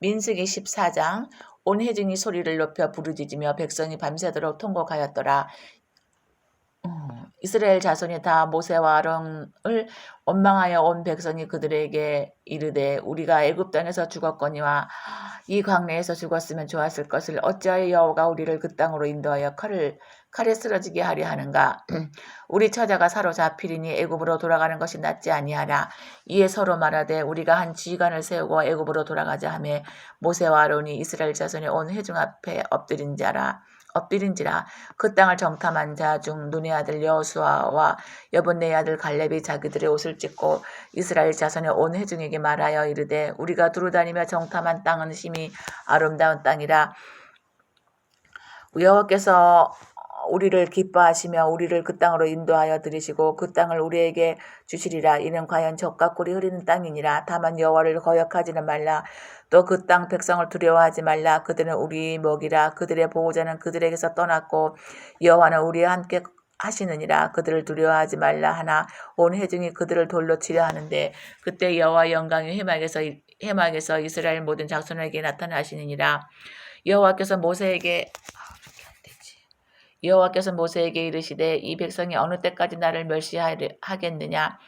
민수기 14장 온 회중이 소리를 높여 부르짖으며 백성이 밤새도록 통곡하였더라. 음, 이스라엘 자손이 다 모세와 아론을 원망하여 온 백성이 그들에게 이르되 우리가 애굽 땅에서 죽었거니와 이 광야에서 죽었으면 좋았을 것을 어찌하여 여호와가 우리를 그 땅으로 인도하여 칼을 칼에 쓰러지게 하려 하는가? 우리 처자가 사로잡히리니 애굽으로 돌아가는 것이 낫지 아니하라 이에 서로 말하되 우리가 한 지휘관을 세우고 애굽으로 돌아가자 하매 모세와 아론이 이스라엘 자손의 온 회중 앞에 엎드린 자라 엎드린지라. 그 땅을 정탐한 자 중 눈의 아들 여호수아와 여분네 아들 갈렙이 자기들의 옷을 찢고 이스라엘 자손의 온 회중에게 말하여 이르되 우리가 두루다니며 정탐한 땅은 심히 아름다운 땅이라. 여호와께서 우리를 기뻐하시며 우리를 그 땅으로 인도하여 들이시고 그 땅을 우리에게 주시리라. 이는 과연 젖과 꿀이 흐르는 땅이니라. 다만 여호와를 거역하지는 말라. 또 그 땅 백성을 두려워하지 말라. 그들은 우리 먹이라. 그들의 보호자는 그들에게서 떠났고 여호와는 우리와 함께 하시느니라. 그들을 두려워하지 말라 하나 온 회중이 그들을 돌로 치려 하는데 그때 여호와 영광이 해막에서 해막에서 이스라엘 모든 자손에게 나타나시느니라. 여호와께서 모세에게 여호와께서 모세에게 이르시되 이 백성이 어느 때까지 나를 멸시하겠느냐?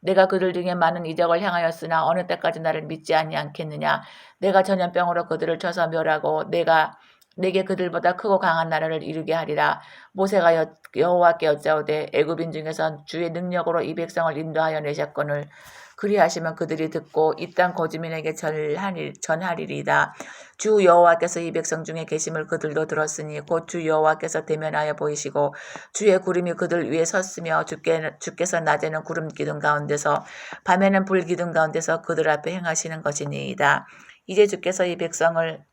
내가 그들 중에 많은 이적을 행하였으나 어느 때까지 나를 믿지 아니하겠느냐? 내가 전염병으로 그들을 쳐서 멸하고 내가 내게 그들보다 크고 강한 나라를 이루게 하리라. 모세가 여, 여호와께 여짜오되 애굽인 중에서 주의 능력으로 이 백성을 인도하여 내셨거늘 그리하시면 그들이 듣고 이 땅 거주민에게 전하리, 전하리이다. 주 여호와께서 이 백성 중에 계심을 그들도 들었으니 곧 주 여호와께서 대면하여 보이시고 주의 구름이 그들 위에 섰으며 주께, 주께서 낮에는 구름 기둥 가운데서 밤에는 불 기둥 가운데서 그들 앞에 행하시는 것이니이다. 이제 주께서 이 백성을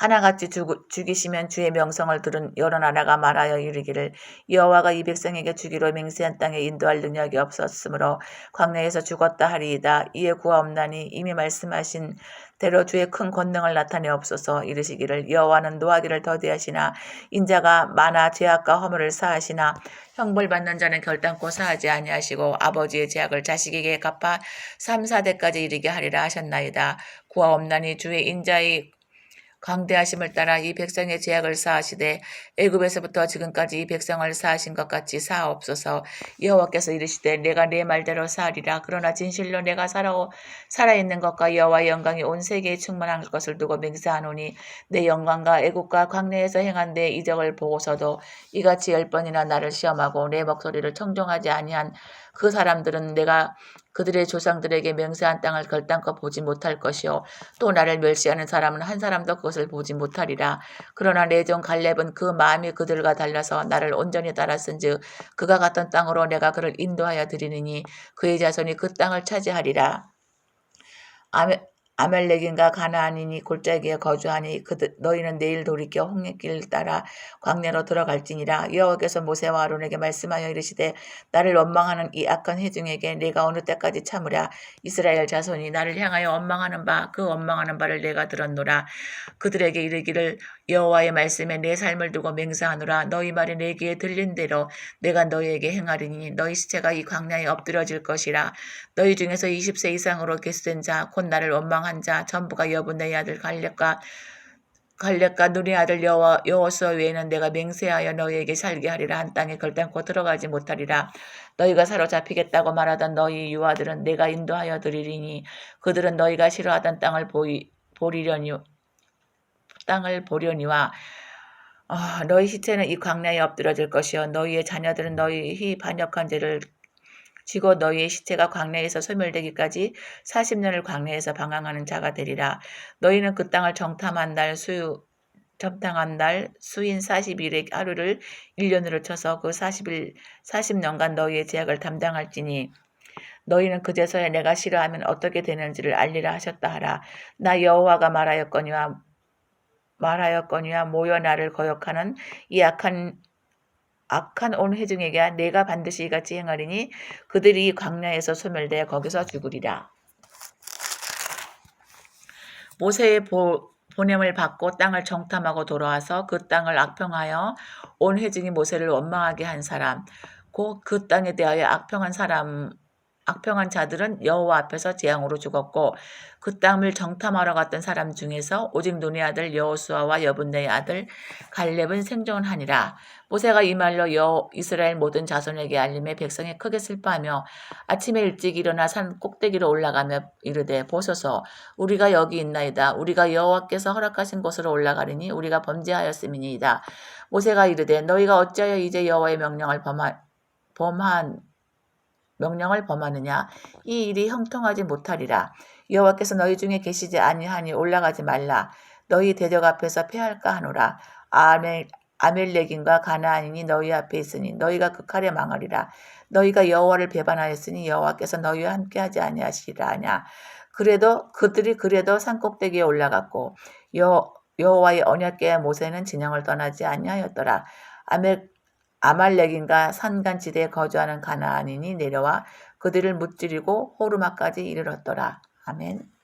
하나같이 죽이시면 주의 명성을 들은 여러 나라가 말하여 이르기를 여호와가 이 백성에게 주기로 맹세한 땅에 인도할 능력이 없었으므로 광야에서 죽었다 하리이다. 이에 구하옵나니 이미 말씀하신 대로 주의 큰 권능을 나타내옵소서 이르시기를 여호와는 노하기를 더디하시나 인자가 많아 죄악과 허물을 사하시나 형벌 받는 자는 결단코 사하지 아니하시고 아버지의 죄악을 자식에게 갚아 3, 4대까지 이르게 하리라 하셨나이다. 구하옵나니 주의 인자의 광대하심을 따라 이 백성의 제약을 사하시되 애굽에서부터 지금까지 이 백성을 사하신 것 같이 사옵소서. 여호와께서 이르시되 내가 내 말대로 사하리라. 그러나 진실로 내가 살아 살아있는 것과 여호와의 영광이 온 세계에 충만한 것을 두고 맹세하노니 내 영광과 애굽과 광야에서 행한 내 이적을 보고서도 이같이 열 번이나 나를 시험하고 내 목소리를 청종하지 아니한 그 사람들은 내가 그들의 조상들에게 맹세한 땅을 결단코 보지 못할 것이요. 또 나를 멸시하는 사람은 한 사람도 그것을 보지 못하리라. 그러나 내종 갈렙은 그 마음이 그들과 달라서 나를 온전히 따랐은즉 그가 갔던 땅으로 내가 그를 인도하여 드리느니 그의 자손이 그 땅을 차지하리라. 아멘. 아멜렉인가 가나안이니 골짜기에 거주하니 그들 너희는 내일 돌이켜 홍해길 따라 광야로 들어갈지니라. 여호와께서 모세와 아론에게 말씀하여 이르시되 나를 원망하는 이 악한 회중에게 내가 어느 때까지 참으랴. 이스라엘 자손이 나를 향하여 원망하는 바 그 원망하는 바를 내가 들었노라. 그들에게 이르기를 여호와의 말씀에 내 삶을 두고 맹세하노라. 너희 말이 내 귀에 들린 대로 내가 너희에게 행하리니 너희 시체가 이 광야에 엎드려질 것이라. 너희 중에서 20세 이상으로 계수된 자 곧 나를 원망 한 자 전부가 여분의 아들 갈렙과 갈렙과 눈의 아들 여호, 여호수 외에는 내가 맹세하여 너희에게 살게 하리라. 한 땅에 결단코 들어가지 못하리라. 너희가 사로잡히겠다고 말하던 너희 유아들은 내가 인도하여 드리리니 그들은 너희가 싫어하던 땅을 보이, 보리려니 땅을 보려니와 어, 너희 시체는 이 광야에 엎드려질 것이요. 너희의 자녀들은 너희 반역한 죄를 지고 너희의 시체가 광야에서 소멸되기까지 40년을 광야에서 방황하는 자가 되리라. 너희는 그 땅을 정탐한 날 수, 정탐한 날 수인 40일의 하루를 1년으로 쳐서 그 40일, 40년간 너희의 제약을 담당할지니 너희는 그제서야 내가 싫어하면 어떻게 되는지를 알리라 하셨다 하라. 나 여호와가 말하였거니와 말하였거니와 모여 나를 거역하는 이 악한 악한 온 회중에게 내가 반드시 이같이 행하리니 그들이 광야에서 소멸되어 거기서 죽으리라. 모세의 보, 보냄을 받고 땅을 정탐하고 돌아와서 그 땅을 악평하여 온 회중이 모세를 원망하게 한 사람, 곧 그 땅에 대하여 악평한 사람, 악평한 자들은 여호와 앞에서 재앙으로 죽었고 그 땅을 정탐하러 갔던 사람 중에서 오직 눈의 아들 여호수아와 여분네의 아들 갈렙은 생존하니라. 모세가 이 말로 여 이스라엘 모든 자손에게 알림해 백성이 크게 슬퍼하며 아침에 일찍 일어나 산 꼭대기로 올라가며 이르되 보소서 우리가 여기 있나이다. 우리가 여호와께서 허락하신 곳으로 올라가리니 우리가 범죄하였음이니이다. 모세가 이르되 너희가 어찌하여 이제 여호와의 명령을 범하, 범한 명령을 범하느냐? 이 일이 형통하지 못하리라. 여호와께서 너희 중에 계시지 아니하니 올라가지 말라. 너희 대적 앞에서 패할까 하노라. 아멜 아멜렉인과 가나안인이 너희 앞에 있으니 너희가 그 칼에 망하리라. 너희가 여호와를 배반하였으니 여호와께서 너희와 함께하지 아니하시리라 하냐. 그래도 그들이 그래도 산꼭대기에 올라갔고 여 여호와의 언약궤와 모세는 진영을 떠나지 아니하였더라. 아멜 아말렉인가 산간지대에 거주하는 가나안인이 내려와 그들을 무찌르고 호르마까지 이르렀더라. 아멘.